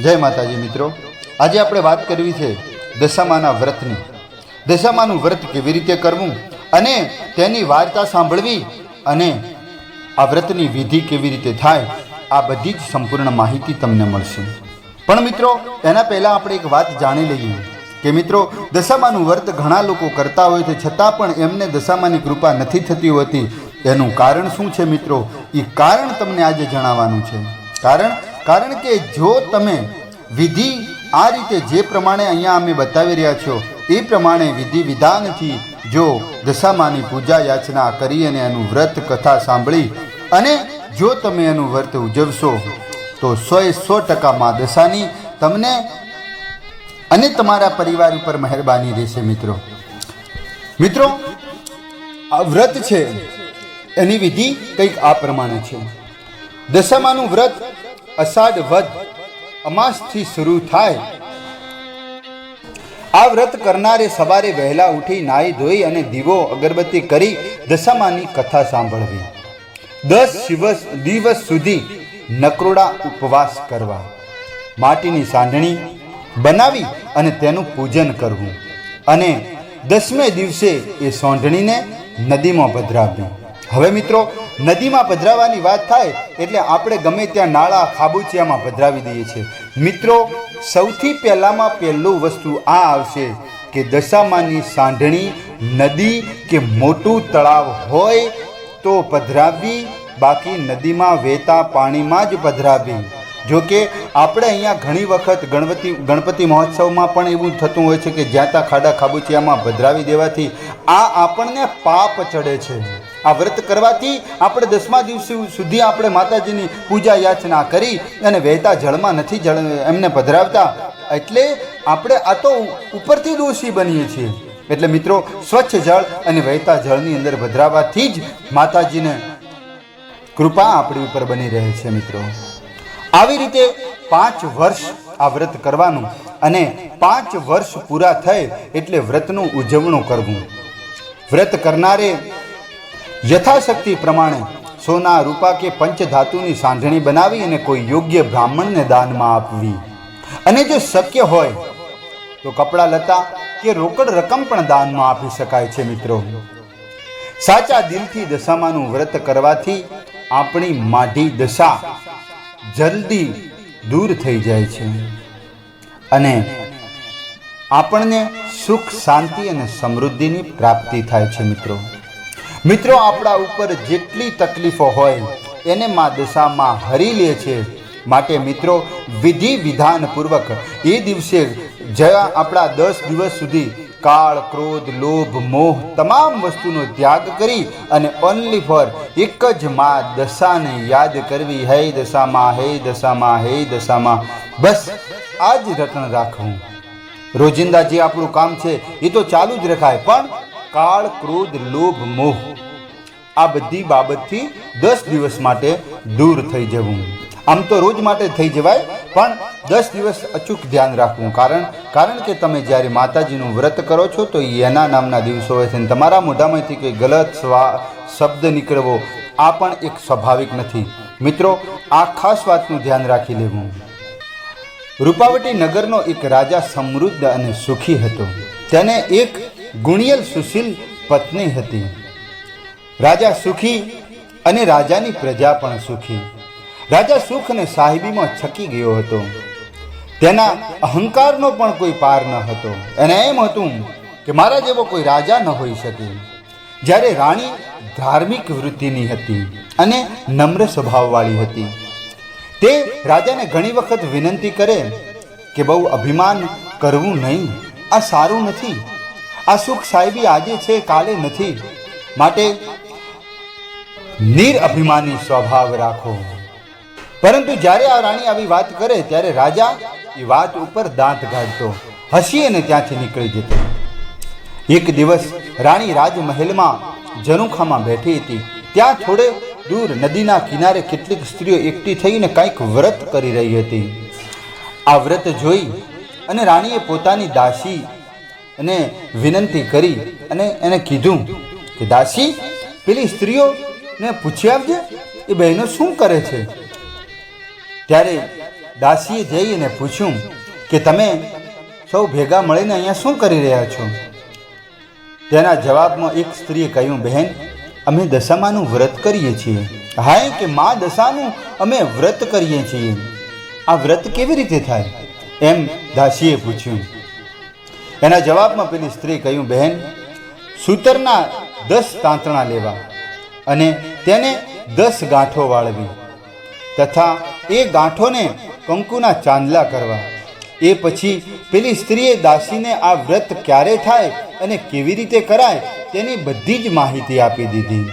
જય માતાજી મિત્રો. આજે આપણે વાત કરવી છે દશામાના વ્રતની. દશામાનું વ્રત કેવી રીતે કરવું અને તેની વાર્તા સાંભળવી અને આ વ્રતની વિધિ કેવી રીતે થાય, આ બધી જ સંપૂર્ણ માહિતી તમને મળશે. પણ મિત્રો, એના પહેલાં આપણે એક વાત જાણી લઈએ કે મિત્રો, દશામાનું વ્રત ઘણા લોકો કરતા હોય છે, છતાં પણ એમને દશામાની કૃપા નથી થતી હોતી. એનું કારણ શું છે મિત્રો? એ કારણ તમને આજે જણાવવાનું છે. કારણ કારણ કે જો તમે વિધિ આ રીતે જે પ્રમાણે અહીંયા અમે બતાવી રહ્યા છો, એ પ્રમાણે વિધિ વિધાનથી જો દશામાની પૂજા યાચના કરી અને એનું વ્રત કથા સાંભળી અને જો તમે એનું વ્રત ઉજવશો, તો સોએ સો ટકા મા દશાની તમને અને તમારા પરિવાર ઉપર મહેરબાની રહેશે મિત્રો. મિત્રો, આ વ્રત છે, એની વિધિ કંઈક આ પ્રમાણે છે. દશામાનું વ્રત અષાઢ વધ અમાસથી શરૂ થાય. આ વ્રત કરનારે સવારે વહેલા ઉઠી નાહી ધોઈ અને દીવો અગરબત્તી કરી દશામાની કથા સાંભળવી. દસ દિવસ દિવસ સુધી નકરોડા ઉપવાસ કરવા. માટીની સાંઢણી બનાવી અને તેનું પૂજન કરવું. અને દસમે દિવસે એ સોંઢણીને નદીમાં પધરાવવી. હવે મિત્રો નદીમાં પધરાવવાની વાત થાય એટલે આપણે ગમે ત્યાં નાળા, ખાબુચિયામાં પધરાવી દઈએ છીએ. મિત્રો, સૌથી પહેલામાં પહેલું વસ્તુ આ આવશે કે દશામાની સાંઢણી નદી કે મોટું તળાવ હોય તો પધરાવી, બાકી નદીમાં વહેતા પાણીમાં જ પધરાવી. જો કે આપણે અહીંયા ઘણી વખત ગણપતિ ગણપતિ મહોત્સવમાં પણ એવું થતું હોય છે કે જ્યાં ત્યાં ખાડા, ખાબુચિયામાં ભધરાવી દેવાથી આ આપણને પાપ ચડે છે. આ વ્રત કરવાથી આપણે દસમા દિવસ સુધી આપણે માતાજીની પૂજા યાચના કરી અને વહેતા જળમાં નથી જળ એમને પધરાવતા. એટલે આપણે આ તો ઉપરથી દોષી બનીએ છીએ. એટલે મિત્રો, સ્વચ્છ જળ અને વહેતા જળની અંદર પધરાવવાથી જ માતાજીને કૃપા આપણી ઉપર બની રહે છે મિત્રો. આવી રીતે પાંચ વર્ષ આ વ્રત કરવાનું અને પાંચ વર્ષ પૂરા થાય એટલે વ્રતનું ઉજવણું કરવું. વ્રત કરનારે યથાશક્તિ પ્રમાણે સોના રૂપા કે પંચધાતુની સાંઢણી બનાવી અને કોઈ યોગ્ય બ્રાહ્મણને દાનમાં આપવી. અને જો શક્ય હોય, તો કપડાં લતા કે રોકડ રકમ પણ દાનમાં આપી શકાય છે મિત્રો. સાચા દિલથી દશામાનું વ્રત કરવાથી આપણી માઢી દશા જલ્દી દૂર થઈ જાય છે. અને આપણને સુખ, શાંતિ અને સમૃદ્ધિની પ્રાપ્તિ થાય છે મિત્રો. મિત્રો, આપણા ઉપર જેટલી તકલીફો હોય, એને મા દશામાં હરી લે છે. માટે મિત્રો, વિધિ વિધાનપૂર્વક એ દિવસે જ્યાં આપણા દસ દિવસ સુધી કાળ, ક્રોધ, લોભ, મોહ તમામ વસ્તુનો ત્યાગ કરી અને ઓનલી ફોર એક જ મા દશાને યાદ કરવી. હે દશામાં હે દશામાં હે દશામાં. બસ, આ જ રટણ રાખવું. રોજિંદા જે આપણું કામ છે, એ તો ચાલુ જ રખાય. પણ કાળ, ક્રોધ, લોભ, મોહ. આ બધી બાબતથી દસ દિવસ માટે દૂર થઈ જવું. આમ તો રોજ માટે થઈ જવાય, પણ દસ દિવસ અચૂક ધ્યાન રાખવું. કારણ કારણ કે તમે જ્યારે માતાજીનું વ્રત કરો છો, તો એના નામના દિવસો હોય છે. તમારા મોઢામાંથી કોઈ ગલત સ્વા, શબ્દ નીકળવો, આ પણ એક સ્વાભાવિક નથી. મિત્રો, આ ખાસ વાતનું ધ્યાન રાખી લેવું. રૂપાવટી નગરનો એક રાજા સમૃદ્ધ અને સુખી હતો. તેને એક ગુણિયલ સુશીલ પત્ની હતી. રાજા સુખી અને રાજાની પ્રજા પણ સુખી. રાજા સુખ અને સાહેબીમાં છકી ગયો હતો. તેના અહંકારનો પણ કોઈ પાર ન હતો. એને એમ હતું કે મારા જેવો કોઈ રાજા ન હોઈ શકે. જ્યારે રાણી ધાર્મિક વૃત્તિની હતી અને નમ્ર સ્વભાવવાળી હતી. તે રાજાને ઘણી વખત વિનંતી કરે કે બહુ અભિમાન કરવું નહીં. આ સારું નથી. આ સુખ સાહેબી આજે છે, કાલે નથી. માટે નિરઅભિમાની સ્વભાવ રાખો. પરંતુ જ્યારે આ રાણી આવી વાત કરે, ત્યારે રાજા એ વાત ઉપર દાંત કાઢતો હસી અને ત્યાંથી નીકળી જતો. એક દિવસ રાણી રાજમહેલમાં જનુખામાં બેઠી હતી. ત્યાં થોડે દૂર નદીના કિનારે કેટલીક સ્ત્રીઓ એકઠી થઈને કંઈક વ્રત કરી રહી હતી. આ વ્રત જોઈ અને રાણીએ પોતાની દાસી અને વિનંતી કરી અને એને કીધું કે, દાસી, પેલી સ્ત્રીઓને પૂછી આવજે, એ બહેનો શું કરે છે? ત્યારે દાસીએ જઈને પૂછ્યું કે, તમે સૌ ભેગા મળીને અહીંયા શું કરી રહ્યા છો? તેના જવાબમાં એક સ્ત્રીએ કહ્યું, બહેન, અમે દશામાનું વ્રત કરીએ છીએ. હા કે મા દશાનું અમે વ્રત કરીએ છીએ. આ વ્રત કેવી રીતે થાય? એમ દાસીએ પૂછ્યું. એના જવાબમાં પેલી સ્ત્રી કહ્યું, બહેન, સૂતરના દસ તાંતણા લેવા અને તેને દસ ગાંઠો વાળવી તથા એ ગાંઠોને કંકુના ચાંદલા કરવા. એ પછી પેલી સ્ત્રીએ દાસીને આ વ્રત ક્યારે થાય અને કેવી રીતે કરાય તેની બધી જ માહિતી આપી દીધી.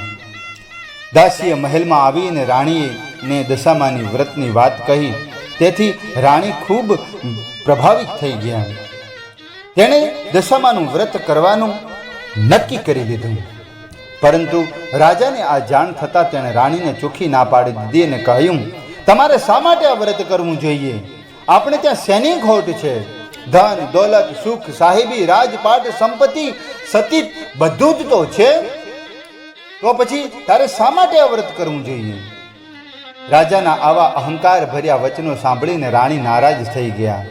દાસીએ મહેલમાં આવીને રાણીએ દશામાની વ્રતની વાત કહી. તેથી રાણી ખૂબ પ્રભાવિત થઈ ગયા. તેણે દશામાનું વ્રત કરવાનું નક્કી કરી લીધું પરંતુ રાજાને આ જાણ થતાં તેણે રાણીને ચોખ્ખી ના પાડી દીધી અને કહ્યું, તમારે શા માટે આ વ્રત કરવું જોઈએ? આપણે ત્યાં શેની ખોટ છે. ધન, દોલત, સુખ, સાહેબી, રાજપાટ, સંપત્તિ સતી બધું જ તો છે. તો પછી તારે શા માટે આ વ્રત કરવું જોઈએ? રાજાના આવા અહંકાર ભર્યા વચનો સાંભળીને રાણી નારાજ થઈ ગયા.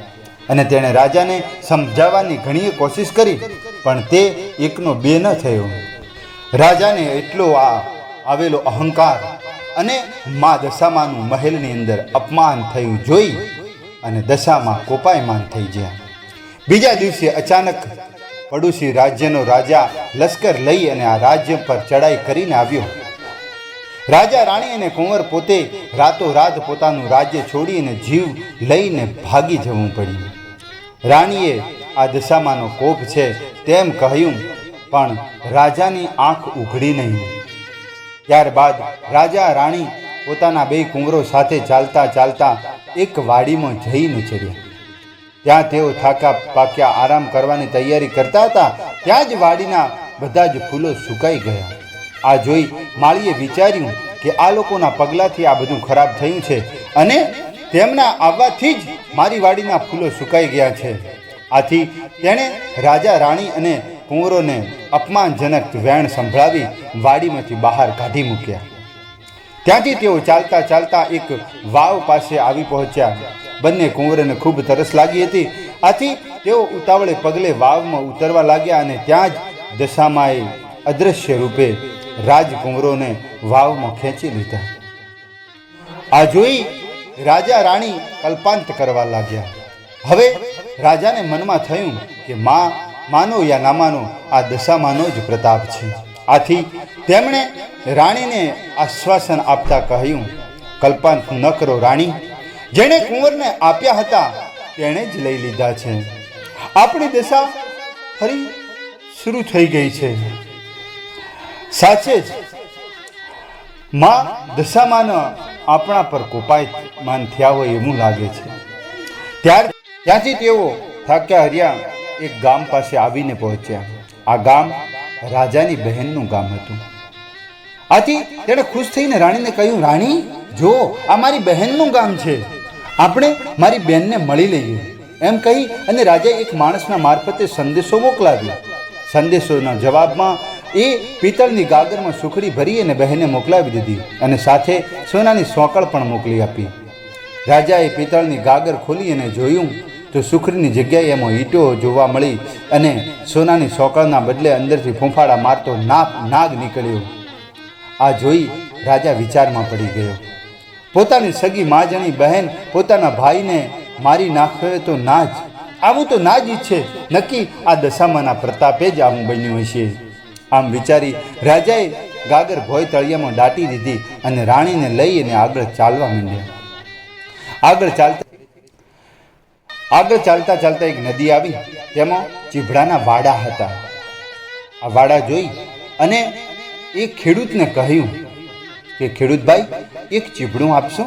અને તેણે રાજાને સમજાવવાની ઘણી કોશિશ કરી, પણ તે એકનો બે ન થયો. રાજાને એટલો આ આવેલો અહંકાર અને મા દશામાનું મહેલની અંદર અપમાન થયું જોઈ અને દશામાં કોપાયમાન થઈ ગયા. બીજા દિવસે અચાનક પડોશી રાજ્યનો રાજા લશ્કર લઈ અને આ રાજ્ય પર ચડાઈ કરીને આવ્યો. રાજા રાણી અને કુંવર પોતે રાતોરાત પોતાનું રાજ્ય છોડીને જીવ લઈને ભાગી જવું પડ્યું. રાણીએ આ દશામાંનો કોપ છે તેમ કહ્યું, પણ રાજાની આંખ ઉઘડી નહીં. ત્યારબાદ રાજા રાણી પોતાના બે કુંવરો સાથે ચાલતા ચાલતા એક વાડીમાં જઈને ચડ્યા. ત્યાં તેઓ થાકા પાક્યા આરામ કરવાની તૈયારી કરતા હતા, ત્યાં જ વાડીના બધા જ ફૂલો સુકાઈ ગયા. આ જોઈ માળીએ વિચાર્યું કે આ લોકોના પગલાંથી આ બધું ખરાબ થયું છે અને તેમના આવવાથી જ મારી વાડીના ફૂલો સુકાઈ ગયા છે. આથી તેણે રાજા રાણી અને કુંવરોને અપમાનજનક વેણ સંભળાવી વાડીમાંથી બહાર કાઢી મૂક્યા. ત્યાંથી તેઓ ચાલતા ચાલતા એક વાવ પાસે આવી પહોંચ્યા. બંને કુંવરોને ખૂબ તરસ લાગી હતી. આથી તેઓ ઉતાવળે પગલે વાવમાં ઉતરવા લાગ્યા અને ત્યાં જ દશામાએ અદૃશ્ય રૂપે રાજકુંવરોને વાવમાં ખેંચી લીધા. આ જોઈ રાજા રાણી કલ્પાંત કરવા લાગ્યા. હવે રાજાને મનમાં થયું કે માં, માનો યા ના માનો, આ દશામાનો જ પ્રતાપ છે. આથી તેમણે રાણીને આશ્વાસન આપતા કહ્યું, કલ્પાંત ન કરો રાણી. જેણે કુંવરને આપ્યા હતા, તેણે જ લઈ લીધા છે. આપણી દશા ફરી શરૂ થઈ ગઈ છે. સાચે જ માં દશામાન આપણા પર કોપાયમાન થયા હોય એવું લાગે છે. ત્યાર, ત્યાંથી તેઓ થાક્યા હર્યા એક ગામ પાસે આવીને પહોંચ્યા. આ ગામ રાજાની બહેનનું ગામ હતું. આથી તેણે ખુશ થઈને રાણીને કહ્યું, રાણી, જો, આ મારી બહેનનું ગામ છે. આપણે મારી બહેનને મળી લઈએ. એમ કહી અને રાજાએ એક માણસના મારફતે સંદેશો મોકલાવ્યો. સંદેશોના જવાબમાં એ પિત્તળની ગાગરમાં સુખડી ભરી અને બહેને મોકલાવી દીધી અને સાથે સોનાની સોકળ પણ મોકલી આપી. રાજાએ પિત્તળની ગાગર ખોલી અને જોયું તો સુખડીની જગ્યાએ એમાં ઈંટો જોવા મળી અને સોનાની સોકળના બદલે અંદરથી ફૂંફાડા મારતો નાગ નાગ નીકળ્યો. આ જોઈ રાજા વિચારમાં પડી ગયો. પોતાની સગી માજણી બહેન પોતાના ભાઈને મારી નાખે તો ના જ આવું તો ના જ ઈચ્છે નક્કી આ દશામાના પ્રતાપે જ આવું બન્યું હશે. આમ વિચારી રાજાએ ગાગર ભોય તળિયામાં દાટી દીધી અને રાણીને લઈ અને આગળ ચાલવા માંડ્યા. આગળ ચાલતા આગળ ચાલતા ચાલતા એક નદી આવી. તેમાં ચીભડાના વાડા હતા. આ વાડા જોઈ અને એ ખેડૂતને કહ્યું કે, ખેડૂતભાઈ, એક ચીભડું આપશો?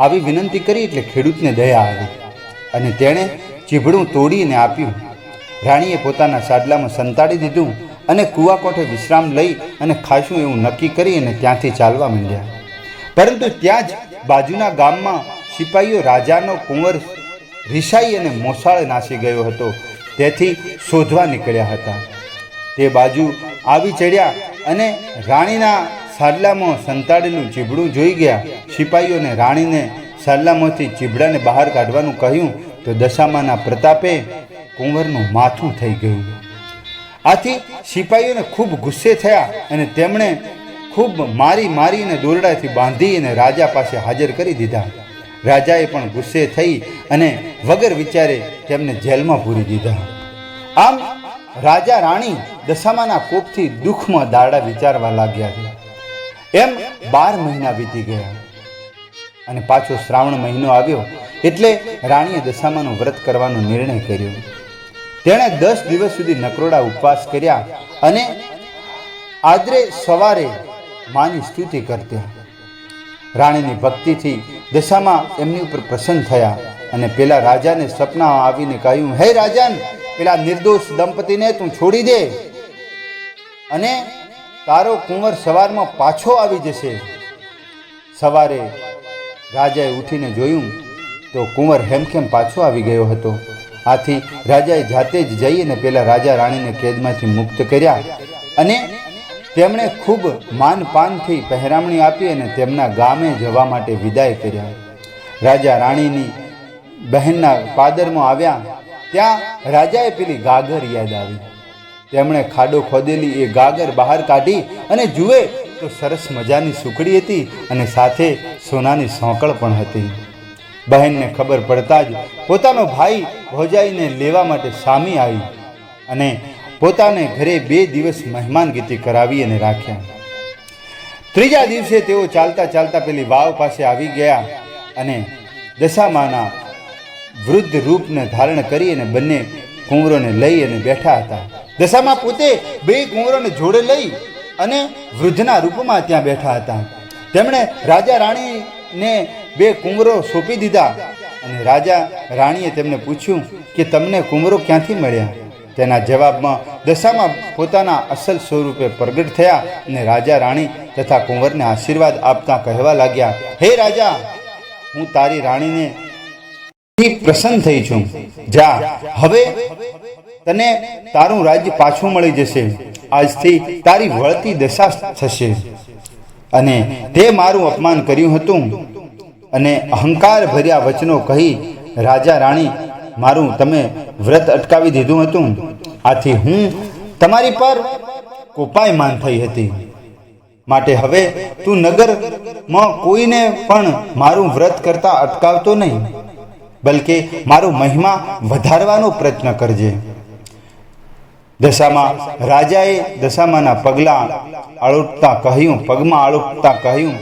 આવી વિનંતી કરી એટલે ખેડૂતને દયા આવી અને તેણે ચીભડું તોડીને આપ્યું. રાણીએ પોતાના સાડલામાં સંતાડી દીધું અને કૂવા વિશ્રામ લઈ અને ખાશું એવું નક્કી કરી અને ત્યાંથી ચાલવા માંડ્યા. પરંતુ ત્યાં જ બાજુના ગામમાં સિપાહીઓ રાજાનો કુંવર રિસાઈ અને મોસાળ નાસી ગયો હતો. તેથી શોધવા નીકળ્યા હતા. તે બાજુ આવી ચડ્યા અને રાણીના સાડલામાં સંતાડેલું ચીબડું જોઈ ગયા. સિપાહીઓને રાણીને સાડલામાંથી ચીબડાને બહાર કાઢવાનું કહ્યું તો દશામાના પ્રતાપે કુંવરનું માથું થઈ ગયું. આથી સિપાહીઓને ખૂબ ગુસ્સે થયા અને તેમણે ખૂબ મારી મારીને દોરડાથી બાંધી અને રાજા પાસે હાજર કરી દીધા. રાજાએ પણ ગુસ્સે થઈ અને વગર વિચારે તેમને જેલમાં પૂરી દીધા. આમ રાજા રાણી દશામાના કોપથી દુઃખમાં દાડા વિચારવા લાગ્યા હતા એમ બાર મહિના વીતી ગયા અને પાછો શ્રાવણ મહિનો આવ્યો એટલે રાણીએ દશામાનું વ્રત કરવાનો નિર્ણય કર્યો. તેણે દસ દિવસ સુધી નકરોડા ઉપવાસ કર્યા અને આદરે સવારે માની સ્તુતિ કરતા. રાણીની ભક્તિથી દશામાં એમની ઉપર પ્રસન્ન થયા અને પેલા રાજાને સપના આવીને કહ્યું, હે રાજન, પેલા નિર્દોષ દંપતીને તું છોડી દે અને તારો કુંવર સવારમાં પાછો આવી જશે. સવારે રાજાએ ઉઠીને જોયું તો કુંવર હેમખેમ પાછો આવી ગયો હતો. આથી રાજાએ જાતે જ જઈને પેલા રાજા રાણીને કેદમાંથી મુક્ત કર્યા અને તેમણે ખૂબ માનપાનથી પહેરામણી આપી અને તેમના ગામે જવા માટે વિદાય કર્યા. રાજા રાણીની બહેનના પાદરમાં આવ્યા, ત્યાં રાજાએ પેલી ગાગર યાદ આવી. તેમણે ખાડો ખોદેલી એ ગાગર બહાર કાઢી અને જુએ તો સરસ મજાની સુકડી હતી અને સાથે સોનાની સોંકળ પણ હતી. બહેનને ખબર પડતા જ પોતાનો ભાઈ ભોજાઈને લેવા માટે સામી આવી અને પોતાને ઘરે બે દિવસ મહેમાનગીતિ કરાવી અને રાખ્યા. ત્રીજા દિવસે તેઓ ચાલતા ચાલતા પેલી વાવ પાસે આવી ગયા અને દશામાના વૃદ્ધ રૂપને ધારણ કરી અને બંને કુંવરોને લઈ અને બેઠા હતા. દશામાં પોતે બે કુંવરોને જોડે લઈ અને વૃદ્ધના રૂપમાં ત્યાં બેઠા હતા. તેમણે રાજા રાણીને બે કુંવરો સોંપી દીધા અને રાજા રાણીએ તેમને પૂછ્યું કે તમને કુંવરો ક્યાંથી મળ્યા? તેના જવાબમાં દશામાં પોતાના અસલ સ્વરૂપે પ્રગટ થયા અને રાજા રાણી તથા કુંવરને આશીર્વાદ આપતા કહેવા લાગ્યા, હે રાજા, હું તારી રાણીને પ્રસન્ન થઈ છું. જા, હવે તને તારું રાજ્ય પાછું મળી જશે. આજથી તારી વળતી દશા થશે. અને તે મારું અપમાન કર્યું હતું. અને અહંકાર ભર્યા વચનો કહી રાજા રાણી મારું તમે વ્રત અટકાવી દીધું હતું. આથી હું તમારી પર કોપાયમાન થઈ હતી. માટે હવે તું નગરમાં કોઈને પણ મારું વ્રત કરતા અટકાવતો નહીં, બલકે મારો મહિમા વધારવાનો પ્રયત્ન કરજે. દશામાં રાજાએ દશામાના પગલાં આળોટતા કહ્યું, પગમાં આળોટતા કહ્યું,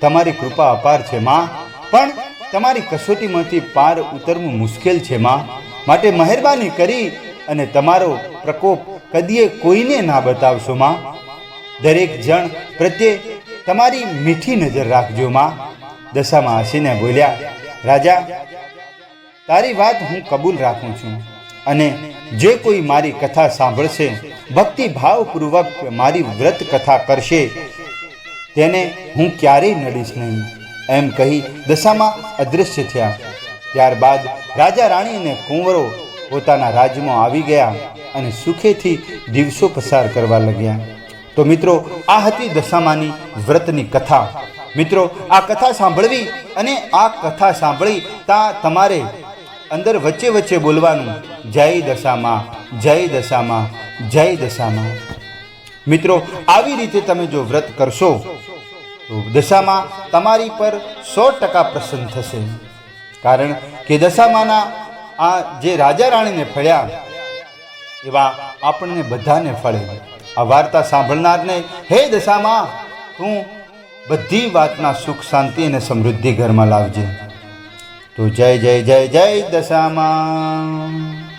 તમારી કૃપા અપાર છે, માં. પણ તમારી કસોટીમાંથી પાર ઉતરવું મુશ્કેલ છે, માં. માટે મહેરબાની કરી અને તમારો પ્રકોપ કદીએ કોઈને ના બતાવશો, માં. દરેક જણ પ્રત્યે તમારી મીઠી નજર રાખજો, માં. દશામાં હસીને બોલ્યા, રાજા, તારી વાત હું કબૂલ રાખું છું અને જે કોઈ મારી કથા સાંભળશે ભક્તિ ભાવપૂર્વક મારી વ્રત કથા કરશે, તેને હું ક્યારેય નડીશ નહીં. એમ કહી દશામાં અદૃશ્ય થયા. ત્યારબાદ રાજા રાણી અને કુંવરો પોતાના રાજ્યમાં આવી ગયા અને સુખેથી દિવસો પસાર કરવા લાગ્યા. તો મિત્રો, આ હતી દશામાની વ્રતની કથા. મિત્રો, આ કથા સાંભળવી અને આ કથા સાંભળી તા તમારે અંદર વચ્ચે વચ્ચે બોલવાનું, જય દશામાં જય દશામાં જય દશામાં. મિત્રો, આવી રીતે તમે જો વ્રત કરશો દશામાં તમારી પર સો ટકા પ્રસન્ન થશે. કારણ કે દશામાના આ જે રાજા રાણીને ફળ્યા, એવા આપણને બધાને ફળે. આ વાર્તા સાંભળનારને, હે દશામાં, તું બધી વાતના સુખ, શાંતિ અને સમૃદ્ધિ ઘરમાં લાવજે. તો જય જય જય જય દશામાં.